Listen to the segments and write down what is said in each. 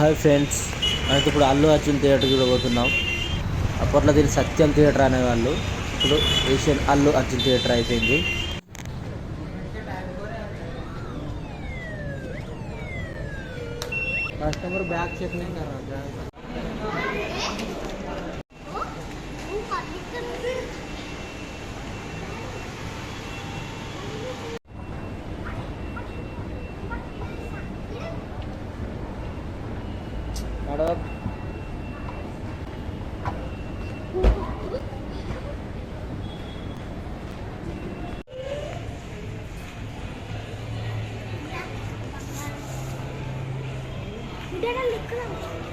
Hi friends. మనకి ఇప్పుడు Allu Arjun theatre చూడబోతున్నాం. అప్పట్లో దీన్ని సత్యం థియేటర్ అనేవాళ్ళు. ఇప్పుడు ఏషియన్ అల్లు అర్జున్ థియేటర్ అయిపోయింది. Customer back check नहीं कर रहा क्या मैडम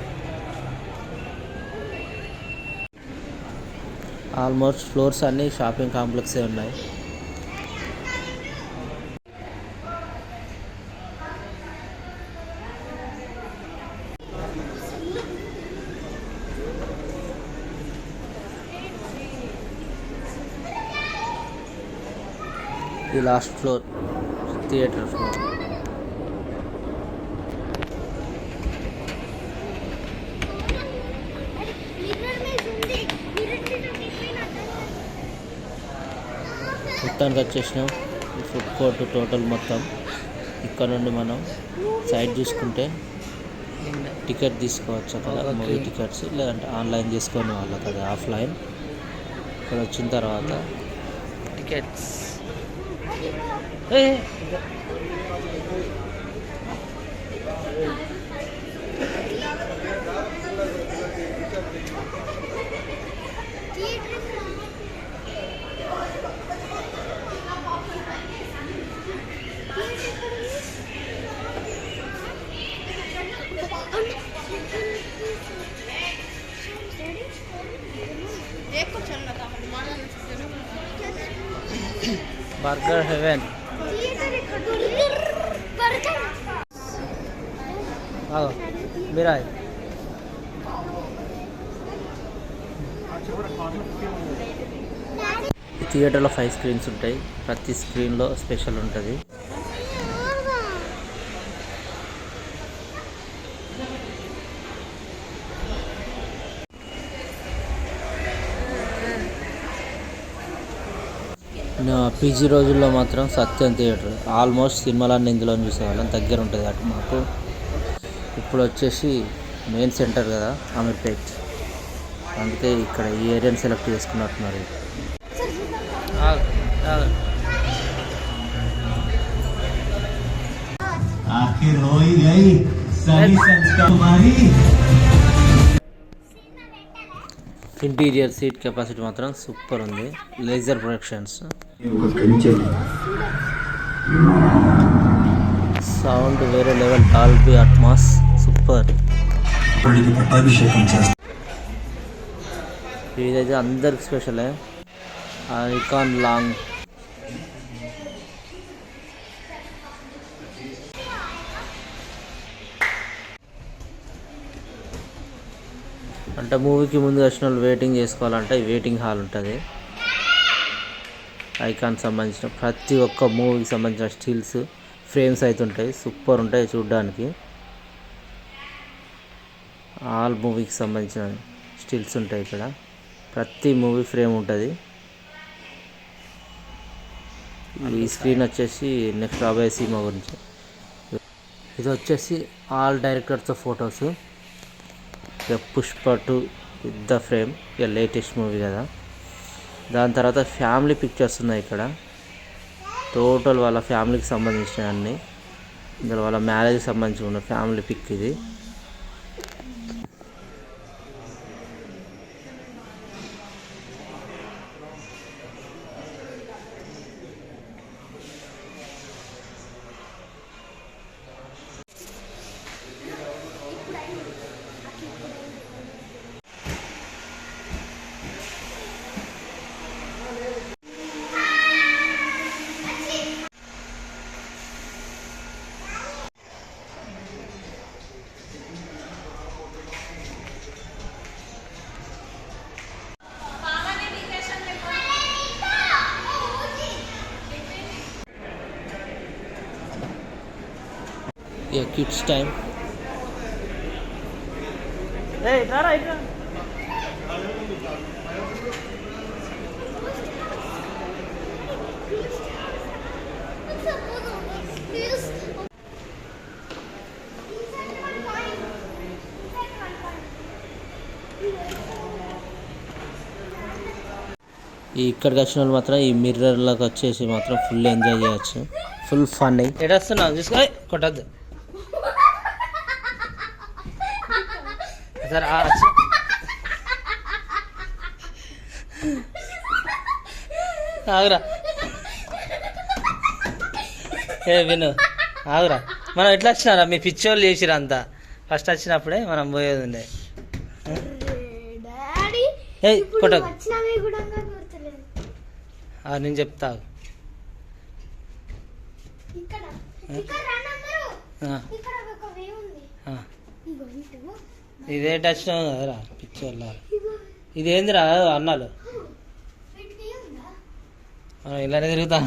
ఆల్మోస్ట్ ఫ్లోర్స్ అన్నీ షాపింగ్ కాంప్లెక్సే ఉన్నాయి ఈ లాస్ట్ ఫ్లోర్ థియేటర్ ఫ్లోర్ మొత్తానికి వచ్చేసినాం. ఫుడ్ కోర్ట్ టోటల్ మొత్తం. ఇక్కడ నుండి మనం సైడ్ చూసుకుంటే టికెట్ తీసుకోవచ్చు అక్కడ మూవీ టికెట్స్ లేదంటే ఆన్లైన్ చేసుకొని వాళ్ళకి అది ఆఫ్లైన్ ఇక్కడ వచ్చిన తర్వాత టికెట్స్ 네. 네 내 것처럼 బర్గర్ హెవెన్ మీరాయ్ ఈ థియేటర్లో ఫైవ్ స్క్రీన్స్ ఉంటాయి. ప్రతి స్క్రీన్లో స్పెషల్ ఉంటుంది. పీజీ రోజుల్లో మాత్రం సత్యం థియేటర్. ఆల్మోస్ట్ సినిమాలన్నీ ఇందులో చూసేవాళ్ళం. దగ్గర ఉంటుంది అటు మాకు. ఇప్పుడు వచ్చేసి మెయిన్ సెంటర్ కదా అమీర్పేట్. అందుకే ఇక్కడ ఈ ఏరియాని సెలెక్ట్ చేసుకున్నట్టున్నారు. ఆఖిర్ గయి ఇంటీరియర్ సీట్ కెపాసిటీ మాత్రం సూపర్ ఉంది. లేజర్ ప్రొడక్షన్స్ సౌండ్ వేరే లెవెల్ టాల్బీ అట్మాస్ సూపర్ ఇదైతే అందరికి స్పెషలే ఐకాన్ లాంగ్ అంటే మూవీకి ముందు వచ్చిన వాళ్ళు వెయిటింగ్ చేసుకోవాలంటే వెయిటింగ్ హాల్ ఉంటుంది. ఐకాన్ సంబంధించిన ప్రతి ఒక్క మూవీకి సంబంధించిన స్టిల్స్ ఫ్రేమ్స్ అయితే ఉంటాయి. సూపర్ ఉంటాయి చూడడానికి. ఆల్ మూవీకి సంబంధించిన స్టిల్స్ ఉంటాయి ఇక్కడ. ప్రతి మూవీ ఫ్రేమ్ ఉంటుంది. ఈ స్క్రీన్ వచ్చేసి నెక్స్ట్ రాబోయే సినిమా గురించి. ఇది వచ్చేసి ఆల్ డైరెక్టర్స్ ఫొటోస్ ఇక పుష్ప టూ పెద్ద ఫ్రేమ్ ఇక లేటెస్ట్ మూవీ కదా. దాని తర్వాత ఫ్యామిలీ పిక్చర్స్ ఉన్నాయి ఇక్కడ. టోటల్ వాళ్ళ ఫ్యామిలీకి సంబంధించిన అన్ని ఇందులో వాళ్ళ మ్యారేజ్కి సంబంధించి ఉన్న ఫ్యామిలీ పిక్ ఇది. ఇక కిడ్స్ టైం ఏయ్, ఇట్రారా, ఇట్రా. ఈ ఇక్కడికి వచ్చిన వాళ్ళు మాత్రం ఈ మిర్రర్లోకి వచ్చేసి మాత్రం ఫుల్ ఎంజాయ్ చేయొచ్చు. ఫుల్ ఫన్ ఎడొస్తున్నావు చూసుకో ఏయ్, కొట్టద్దు. సరే ఆగురా. ఏ విను. ఆగురా. మనం ఎట్లా వచ్చినారా? మీ పిచ్చోళ్ళు చేసిరా అంతా? ఫస్ట్ వచ్చినప్పుడే మనం పోయేది ఉండే. గుర్తులేదు. ఆ, నేను చెప్తా. ఇక్కడ. ఇక్కడ ఇదే టచ్ కదరా పిచ్చోళ్ళ. ఇదేందిరా అన్నాలు. ఇలానే తిరుగుతాం.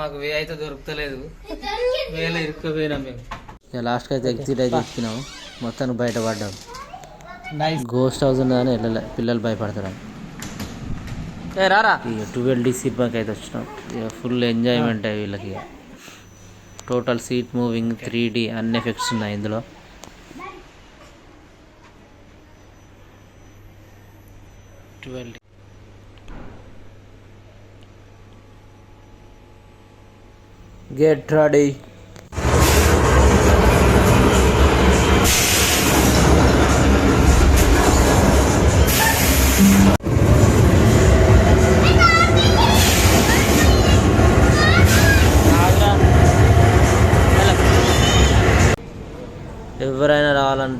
మాకు వే అయితే దొరుకుతలేదు. వేలు ఇరుక్కుపోయినాం మేము. ఇక లాస్ట్కి అయితే ఎగ్జిట్ అయితే ఎక్కినాం. మొత్తానికి బయటపడ్డాం నైస్ గోస్ట్ హౌస్ ఉన్నదని వెళ్ళలే పిల్లలు భయపడతారు రారా. ఇక ట్వెల్వ్ డీ సినిమాకి అయితే వచ్చినాం. ఇక ఫుల్ ఎంజాయ్మెంట్ వీళ్ళకి ఇక. Total seat moving three D అన్ని ఎఫెక్ట్స్ ఉన్నాయి ఇందులో. ట్వెల్వ్. Get ready.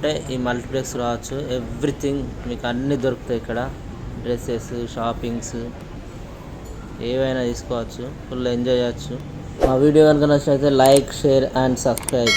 రావాలంటే ఈ మల్టీప్లెక్స్ రావచ్చు. ఎవ్రీథింగ్ మీకు అన్నీ దొరుకుతాయి ఇక్కడ. డ్రెస్సెస్ షాపింగ్స్ ఏవైనా తీసుకోవచ్చు. ఫుల్ ఎంజాయ్ చేయొచ్చు. మా వీడియో కనుక నచ్చినట్లయితే లైక్ షేర్ అండ్ సబ్స్క్రైబ్.